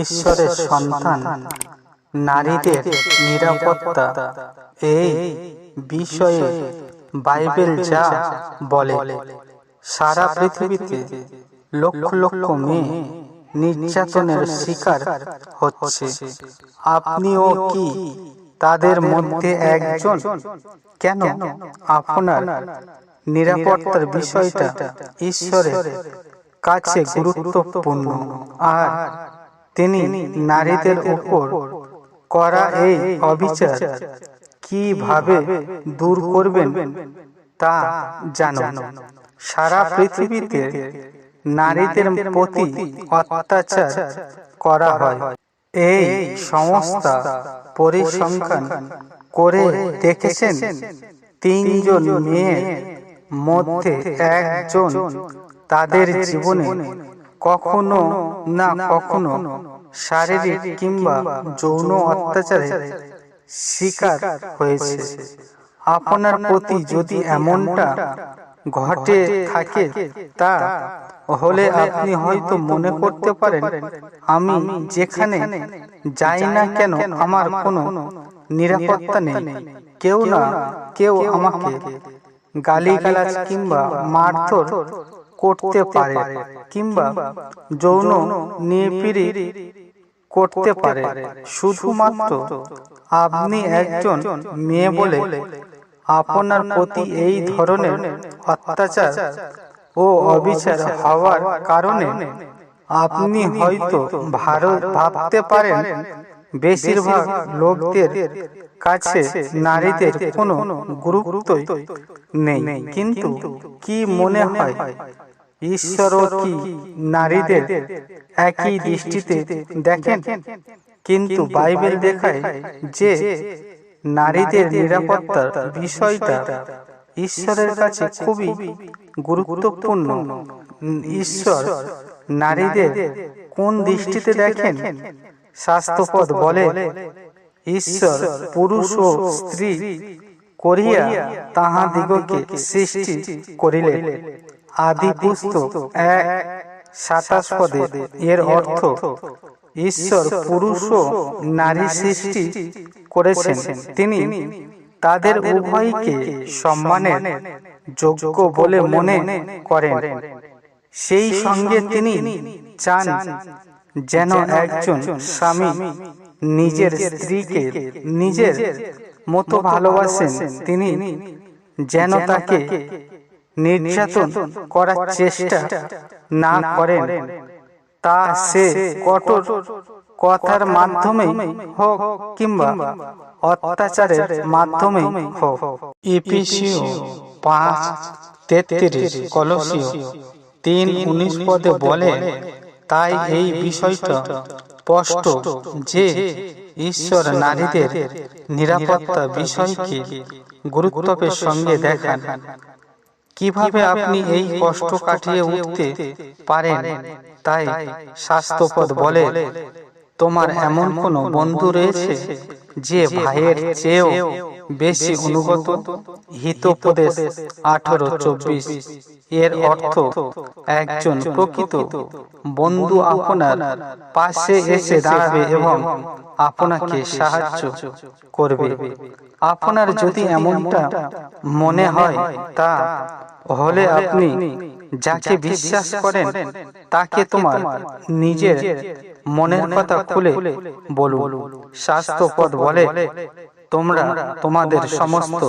ঈশ্বরের সন্তান, নারীদের নিরাপত্তা, এই বিষয়ে বাইবেল যা বলে, সারা পৃথিবীতে লক্ষ লক্ষ মেয়ে নির্যাতনের শিকার হচ্ছে। আপনিও কি তাদের মধ্যে একজন? কেন আপনার নিরাপত্তার বিষয়টা ঈশ্বরের কাছে গুরুত্বপূর্ণ? আর তিনি নারীদের উপর করা এই অবিচার কীভাবে দূর করবেন তা জানো। সারা পৃথিবীতে নারীদের প্রতি অত্যাচার করা হয়। এই সংস্থা পরিসংখ্যান করে দেখেছেন তিনজন মেয়ের মধ্যে একজন তাদের জীবনে কখনো না কখনো শারীরিক কিংবা যৌন অত্যাচারের শিকার হয়েছে। আপনার প্রতি যদি এমনটা ঘটে থাকে তা হলে আপনি হয়তো মনে করতে পারেন আমি যেখানে যাই না কেন আমার কোনো নিরাপত্তা নেই। কেউ না কেউ আমাকে গালিগালাজ কিংবা মারধর করতে পারে কিংবা যৌন নিপীড়িত করতে পারে। শুধুমাত্র আপনি একজন মেয়ে বলে আপনার প্রতি এই ধরনের অত্যাচার ও অবিচার হওয়ার কারণে আপনি হয়তো ভারত ভাবতে পারেন। বেশিরভাগ লোকদের কাছে নারীদের কোনো গুরুত্বই নেই। কিন্তু কি মনে হয়? ঈশ্বরও কি নারীদের একই দৃষ্টিতে দেখেন? কিন্তু বাইবেল দেখায় যে নারীদের নিরাপত্তার বিষয়টা ঈশ্বরের কাছে খুবই গুরুত্বপূর্ণ। ঈশ্বর নারীদের কোন দৃষ্টিতে দেখেন? স্বাস্থ্যপদ বলে ঈশ্বর পুরুষ ও স্ত্রী করিয়া তাহাদিগকে সৃষ্টি করিলেন। আদি পুস্তক এক সাতাশ পদে। এর অর্থ, ঈশ্বর পুরুষ ও নারী সৃষ্টি করেছেন। তিনি তাদের উভয়কে সম্মানের যোগ্য বলে মনে করেন। সেই সঙ্গে তিনি চান যেন একজন স্বামী নিজের স্ত্রীকে নিজের মতো ভালোবাসেন। তিনি যেন তাকে নির্যাতন করার চেষ্টা না করেন। তা সে কঠোর কথার মাধ্যমে হোক কিংবা অত্যাচারের মাধ্যমে হোক। ইপিসিও পাঁচ, তেত্রিশ কলসীয় তিন, উনিশ পদে বলে, তাই এই বিষয়টা স্পষ্ট যে ঈশ্বর নারীদের নিরাপত্তা বিষয়কে গুরুত্বের সঙ্গে দেখান। কীভাবে আপনি এই কষ্ট কাটিয়ে উঠতে পারেন? তাই স্বাস্থ্যপদ বলে তোমার এমন কোন বন্ধু রয়েছে যে ভাইয়ের চেয়েও বেশি অনুগত? হিতোপদেশ আঠারো চব্বিশ। এর অর্থ একজন প্রকৃত বন্ধু আপনার পাশে এসে দাঁড়াবে এবং আপনাকে সাহায্য করবে। আপনার যদি এমনটা মনে হয় তা হলে আপনি যাকে বিশ্বাস করেন তাকে তোমার নিজের মনের কথা খুলে বলুন। স্বাস্থ্যপদ বলে তোমরা তোমাদের সমস্ত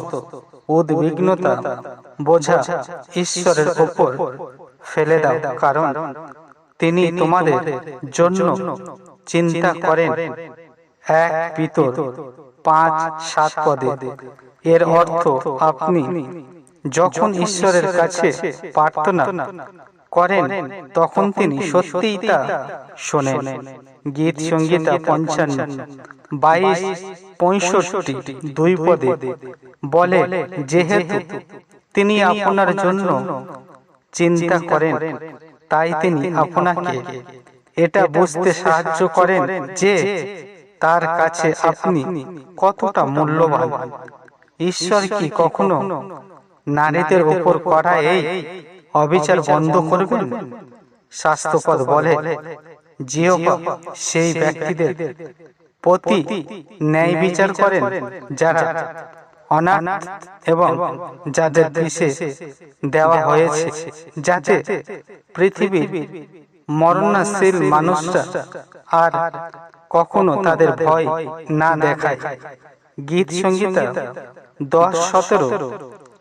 উদ্বিগ্নতা বোঝা ঈশ্বরের ওপর ফেলে দাও। কারণ তিনি তোমাদের জন্য চিন্তা করেন। এক পিতর পাঁচ সাত পদে। এর অর্থ আপনি যখন ঈশ্বরের কাছে প্রার্থনা করেন তখন তিনি সত্যিই তা শোনেন। গীত সঙ্গীতা পঞ্চান্ন বাইশ পঁয়ষট্টি দুই পদে বলে যেহেতু তিনি আপনার জন্য চিন্তা করেন তাই তিনি আপনাকে এটা বুঝতে সাহায্য করেন যে তার কাছে আপনি কতটা মূল্যবান। ঈশ্বর কি কখনো নারীদের উপর করা এই অবিচার বন্ধ করবেন? স্বাস্থ্যপদ বলে জিহবা সেই ব্যক্তিদের প্রতি ন্যায় বিচার করেন যারা অনাথ এবং যাদের দেশে দেওয়া হয়েছে, যাতে পৃথিবীর মরণশীল মানুষরা আর কখনো তাদের ভয় না দেখায়। গীত সঙ্গীতা দশ সতেরো।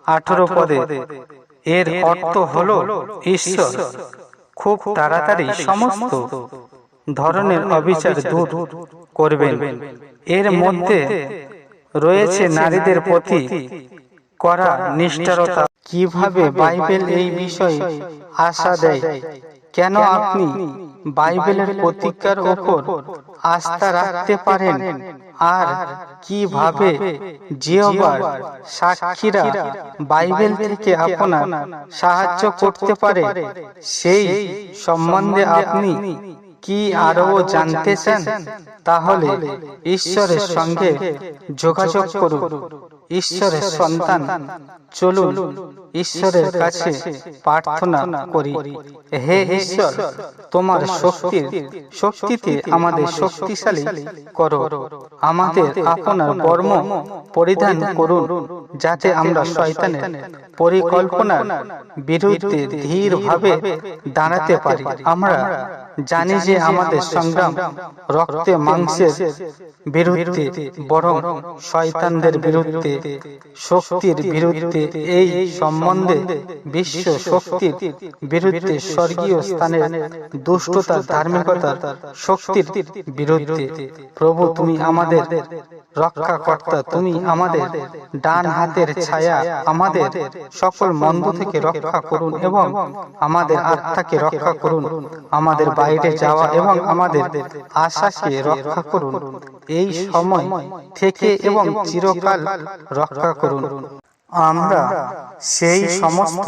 আঠারো পদে। এর অর্থ হল ঈশ্বর। খুব তাড়াতাড়ি সমস্ত ধরনের অবিচার দূর করবেন। এর মধ্যে রয়েছে নারীদের প্রতি করা নিষ্ঠারতা। কীভাবে বাইবেল এই বিষয়ে আশা দেয়? কেন আপনি বাইবেলের প্রতিজ্ঞার ওপর আস্থা রাখতে পারেন? আর কীভাবে জিওবার সাক্ষীরা বাইবেল থেকে আপনার সাহায্য করতে পারে, সেই সম্বন্ধে আপনি কি আরও জানতে চান? তাহলে ঈশ্বরের সঙ্গে যোগাযোগ করুন। ঈশ্বরের সন্তান, চলুন ঈশ্বরের কাছে প্রার্থনা করি। হে ঈশ্বর, তোমার শক্তির শক্তিতে আমাদের শক্তিশালী করো। আমাদের আপনার কর্ম পরিধান করুন, যাতে আমরা শয়তানের পরিকল্পনার বিরুদ্ধে ধীরভাবে দাঁড়াতে পারি। আমরা জানি যে আমাদের সংগ্রাম রক্তে, মাংসের বিরুদ্ধে, বরং শয়তানদের বিরুদ্ধে, শক্তির বিরুদ্ধে, এই সম্বন্ধে বিশ্ব শক্তির বিরুদ্ধে স্বর্গীয় স্থানের দুষ্টতা ধার্মিকতার শক্তির বিরুদ্ধে। প্রভু, তুমি আমাদের রক্ষাকর্তা, তুমি আমাদের ডান হাতের ছায়া, আমাদের সকল মন্দ থেকে রক্ষা করুন এবং আমাদের আত্মাকে রক্ষা করুন, আমাদের বাইরে যাওয়া এবং আমাদের আশাকে রক্ষা করুন। এই সময় থেকে এবং চিরকাল রক্ষা করুন। আমরা সেই সমস্ত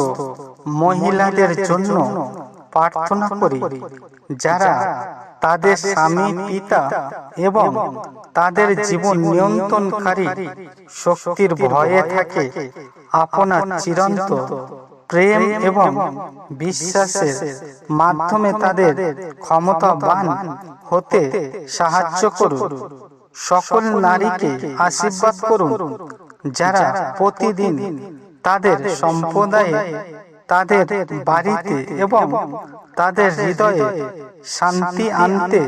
মহিলাদের জন্য প্রার্থনা করি যারা তাদের স্বামী পিতা এবং তাদের জীবন নিয়ন্ত্রণকারী শক্তির ভয়ে থাকে আপনার চিরন্ত প্রেম এবং বিশ্বাসের মাধ্যমে তাদের ক্ষমতাবান হতে সাহায্য করুন। সকল নারীকে আশীর্বাদ করুন। যারা প্রতিদিন তাদের সম্প্রদায়ে তাদের বাড়িতে এবং তাদের হৃদয়ে শান্তি আনতে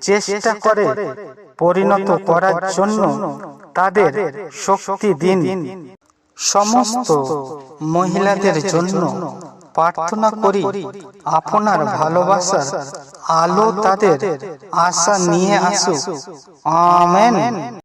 চেষ্টা করে পরিণত করার জন্য তাদের শক্তি দিন। সমস্ত মহিলাদের জন্য প্রার্থনা করি আপনার ভালোবাসার আলো তাদের আশা নিয়ে আসুক। আমেন।